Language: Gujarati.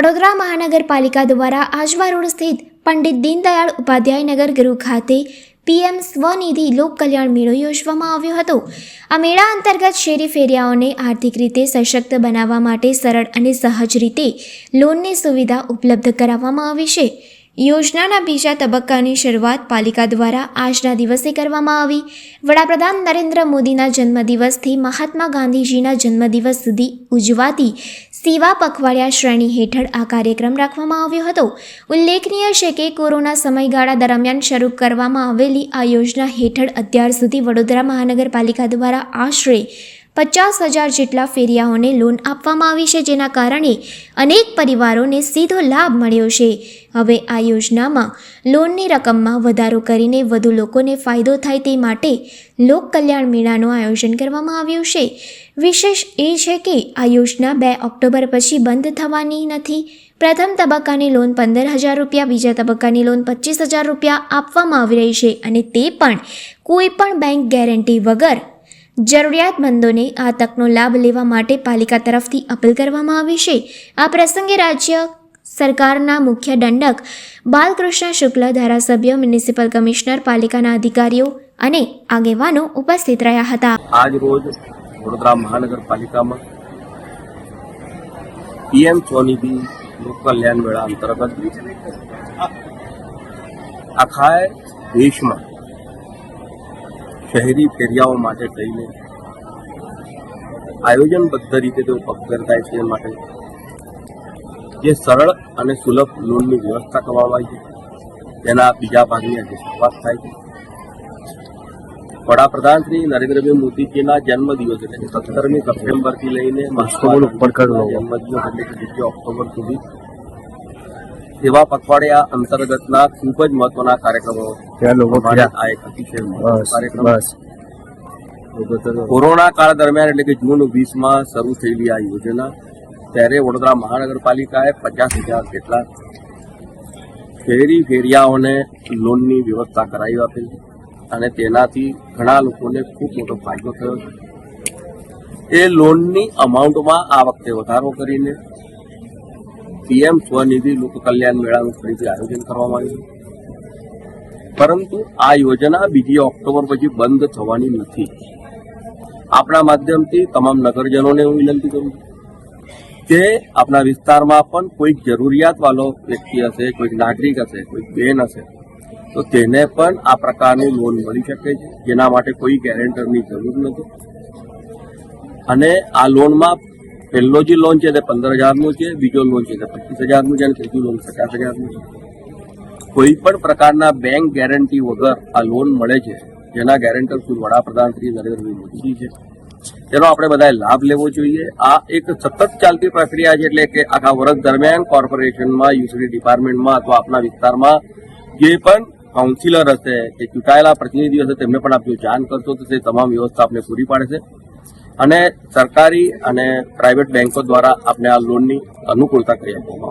વડોદરા મહાનગરપાલિકા દ્વારા આજવા રોડ સ્થિત પંડિત દીનદયાળ ઉપાધ્યાય નગર ગૃહ ખાતે પીએમ સ્વનિધિ લોક કલ્યાણ મેળો યોજવામાં આવ્યો હતો. આ મેળા અંતર્ગત શેરી ફેરિયાઓને આર્થિક રીતે સશક્ત બનાવવા માટે સરળ અને સહજ રીતે લોનની સુવિધા ઉપલબ્ધ કરાવવામાં આવી છે. યોજનાના બીજા તબક્કાની શરૂઆત પાલિકા દ્વારા આજના દિવસે કરવામાં આવી. વડાપ્રધાન નરેન્દ્ર મોદીના જન્મદિવસથી મહાત્મા ગાંધીજીના જન્મદિવસ સુધી ઉજવાતી સેવા પખવાડિયા શ્રેણી હેઠળ આ કાર્યક્રમ રાખવામાં આવ્યો હતો. ઉલ્લેખનીય છે કે કોરોના સમયગાળા દરમિયાન શરૂ કરવામાં આવેલી આ યોજના હેઠળ અત્યાર સુધી વડોદરા મહાનગરપાલિકા દ્વારા આશરે પચાસ હજાર જેટલા ફેરિયાઓને લોન આપવામાં આવી છે, જેના કારણે અનેક પરિવારોને સીધો લાભ મળ્યો છે. હવે આ યોજનામાં લોનની રકમમાં વધારો કરીને વધુ લોકોને ફાયદો થાય તે માટે લોક કલ્યાણ મેળાનું આયોજન કરવામાં આવ્યું છે. વિશેષ એ છે કે આ યોજના બે ઓક્ટોબર પછી બંધ થવાની નથી. પ્રથમ તબક્કાની લોન પંદર હજાર રૂપિયા, બીજા તબક્કાની લોન પચીસ હજાર રૂપિયા આપવામાં આવી રહી છે અને તે પણ કોઈ પણ બેંક ગેરંટી વગર જરૂરિયાતમંદોને આ તકનો લાભ લેવા માટે પાલિકા તરફથી અપીલ કરવામાં આવી છે. આ પ્રસંગે રાજ્ય સરકારના મુખ્ય દંડક બાલકૃષ્ણ શુક્લ, ધારાસભ્ય, મ્યુનિસિપલ કમિશનર, પાલિકાના અધિકારીઓ અને આગેવાનો ઉપસ્થિત રહ્યા હતા. આજ રોજ વડોદરા મહાનગરપાલિકામાં પીએમ સ્વનિધિ લોક મેળા અંતર્ગત આખા દેશમાં શહેરી ફેરિયાઓ માટે થઈને આયોજનબદ્ધ રીતે તેઓ પગભર થાય છે માટે. જે સરળ અને સુલભ લોનની વ્યવસ્થા કરવામાં આવી છે. તેના બીજા ભાગની આજે શરૂઆત થાય છે. વડાપ્રધાન શ્રી નરેન્દ્રભાઈ મોદીજીના જન્મદિવસ એટલે સત્તરમી સપ્ટેમ્બરથી લઈને કરો. જન્મદિવસ એટલે કે ઓક્ટોબર સુધી સેવા પખવાડિયા અંતર્ગતના ખૂબ જ મહત્વના કાર્યક્રમો કોરોના કાળ દરમિયાન એટલે કે જૂન વીસમાં શરૂ થયેલી આ યોજના ત્યારે વડોદરા મહાનગરપાલિકાએ પચાસ હજાર જેટલા ફેરી ફેરિયાઓને લોનની વ્યવસ્થા કરાવી આપેલી અને તેનાથી ઘણા લોકોને ખૂબ મોટો ફાયદો થયો છે. એ લોનની અમાઉન્ટમાં આ વખતે વધારો કરીને પીએમ સ્વનિધિ લોક કલ્યાણ મેળાનું ફરીથી આયોજન કરવામાં આવ્યું પરંતુ આ યોજના બીજી ઓક્ટોબર પછી બંધ થવાની નથી. આપણા માધ્યમથી તમામ નગરજનોને હું વિનંતી કરું કે આપણા વિસ્તારમાં પણ કોઈક જરૂરિયાતવાળો વ્યક્તિ હશે, કોઈક નાગરિક હશે, કોઈક બેન હશે, તો તેને પણ આ પ્રકારની લોન મળી શકે છે. જેના માટે કોઈ ગેરેન્ટરની જરૂર નથી. અને આ લોનમાં પહેલો જે લોન છે તે પંદર હજારનું છે, બીજો લોન છે તે પચીસ હજારનું છે અને ત્રીજું લોન પચાસ હજારનું છે. કોઈ પણ પ્રકારના બેંક ગેરંટી વગર આ લોન મળે છે, જેના ગેરેન્ટર ખુદ વડાપ્રધાન શ્રી નરેન્દ્રભાઈ મોદીજી છે. તેનો આપણે બધાએ લાભ લેવો જોઈએ. આ એક સતત ચાલતી પ્રક્રિયા છે એટલે કે આખા વર્ષ દરમિયાન કોર્પોરેશનમાં યુસીડી ડિપાર્ટમેન્ટમાં અથવા આપના વિસ્તારમાં જે પણ કાઉન્સિલર હશે, કે ચૂંટાયેલા પ્રતિનિધિ હશે, તેમને પણ આપ જો જાણ કરશો તો તે તમામ વ્યવસ્થા આપને પૂરી પાડશે. અને સરકારી અને પ્રાઇવેટ બેંકો દ્વારા આપને આ લોનની અનુકૂળતા કરી આપવામાં